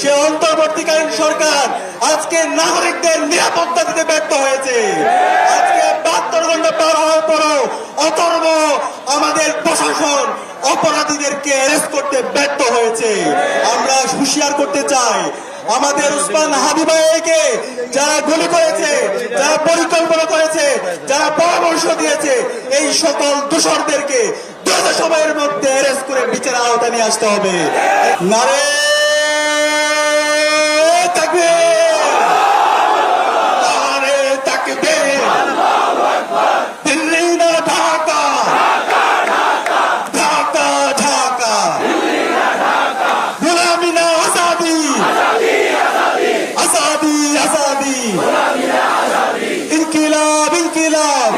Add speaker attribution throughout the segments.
Speaker 1: সে অন্তর্বর্তীকালীন সরকার আজকে নাগরিকদের নিরাপত্তা দিতে ব্যর্থ হয়েছে। আজকে বাহাত্তর ঘণ্টা পার হওয়ার পরও অতর্ব আমাদের প্রশাসন অপরাধীদেরকে অ্যারেস্ট করতে ব্যর্থ হয়েছে। আমরা হুঁশিয়ার করতে চাই, আমাদের উসমান হাবিবাইকে যারা গুলি করেছে, যারা পরিকল্পনা করেছে, যারা পরামর্শ দিয়েছে, এই সকল দূষরদেরকে দ্রুত সময়ের মধ্যে অ্যারেস্ট করে বিচারের আওতায় নিয়ে আসতে হবে। নারে ইনকিলাব ইনকিলাব।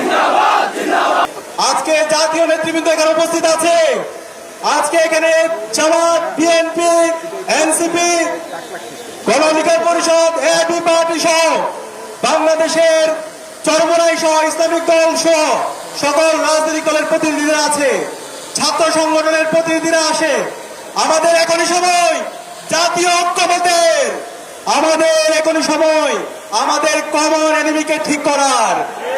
Speaker 1: আজকে জাতীয় নেতৃবৃন্দ এখানে উপস্থিত আছে। আজকে এখানে জামাত, BNP, NCP Gana Parishad AB party সহ বাংলাদেশের চরমরাই সহ, ইসলামিক দল সহ সকল রাজনৈতিক দলের প্রতিনিধিরা আছে, ছাত্র সংগঠনের প্রতিনিধিরা আসে। আমাদের এখনই সময় জাতীয় ঐক্যমতের আমাদের এখনই সময়, আমাদের কমন এনিমিকে ঠিক করার,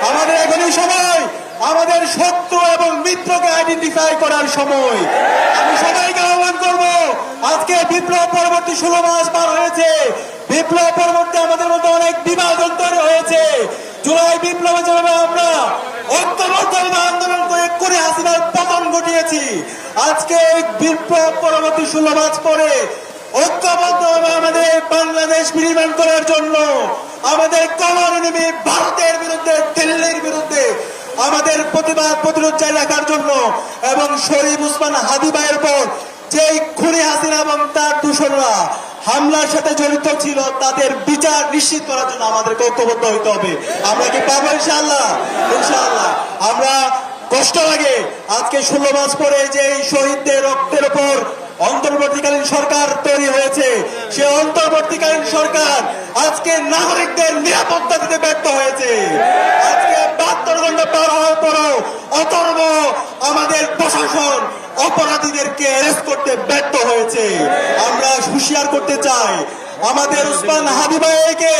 Speaker 1: আমাদের এখনই সময়, আমাদের শত্রু এবং মিত্রকে আইডেন্টিফাই করার সময়। আমি সবাইকে আহ্বান করব, আজকে বিপ্লব পরবর্তী ষোলো মাস পার হয়েছে। বিপ্লব পরবর্তী আমাদের মধ্যে অনেক বিভাজন তৈরি হয়েছে। জুলাই বিপ্লবে যেভাবে আমরা ঐক্যবদ্ধভাবে আন্দোলন করে করে হাসিনার পতন ঘটিয়েছি, আজকে বিপ্লব পরবর্তী ষোলো মাস পরে ঐক্যবদ্ধভাবে আমাদের বাংলাদেশ বিনির্মাণ করার জন্য। আমাদের কমন নেমে ভারতের বিরুদ্ধে, দিল্লির বিরুদ্ধে। আমাদের প্রতিবাদ প্রতিরোধ জারি রাখার জন্য এবং শরীফ উসমান হাদিবাইয়ের পর যেই খুনি হাসিনা এবং তার দূষণরা হামলার সাথে জড়িত ছিল, তাদের বিচার নিশ্চিত করার জন্য আমাদেরকে ঐক্যবদ্ধ হইতে হবে। আমরা কি পাবো ইনশাআল্লাহ? ইনশাআল্লাহ। আমরা কষ্ট লাগে। আজকে ষোলো মাস পরে যে শহীদদের রক্তের অন্তর্বর্তীকালীন সরকার তৈরি হয়েছে। সে অন্তর্বর্তীকালীন সরকার আজকে নাগরিকদের নিরাপত্তা দিতে ব্যর্থ হয়েছে। আজকে বাহাত্তর ঘণ্টা পার হওয়ার পরও অতর্ব আমাদের প্রশাসন অপরাধীদেরকে অ্যারেস্ট করতে ব্যর্থ হয়েছে। আমরা হুঁশিয়ার করতে চাই, আমাদের উসমান হাবিবাইকে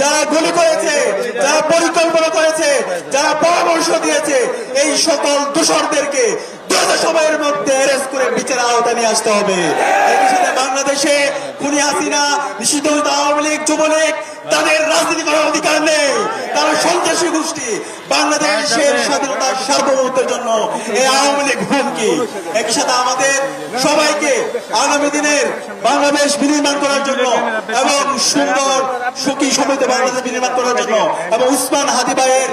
Speaker 1: যারা গুলি করেছে, যারা পরিকল্পনা করেছে, যারা পরামর্শ দিয়েছে, এই সকল দূষরদেরকে সময়ের মধ্যে অ্যারেস্ট করে বিচারের আওতায় নিয়ে আসতে হবে। একই সাথে বাংলাদেশে খুনি হাসিনা, নিষিদ্ধ আওয়ামী লীগ, যুবলীগ, তাদের রাজনীতি করার অধিকার নেই। তারা সন্ত্রাসী গোষ্ঠী। বাংলাদেশের স্বাধীনতার সার্বভৌমত্বের জন্য এই আওয়ামী লীগ হুমকি। একই সাথে আমাদের সবাইকে আগামী দিনের বাংলাদেশ বিনির্মাণ করার জন্য এবং সুন্দর, সুখী সমৃদ্ধ বাংলাদেশ বিনির্মাণ করার জন্য এবং উসমান হাদিবাইয়ের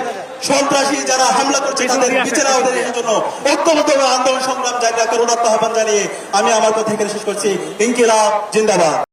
Speaker 1: সন্ত্রাসী যারা হামলা করছে তাদের বিচার আওতায় জন্য অত্যন্ত আন্দোলন সংগ্রাম জারি রাখার আহ্বান জানিয়ে আমি আমার কথা এখানে শেষ করছি। ইনকিলাব জিন্দাবাদ।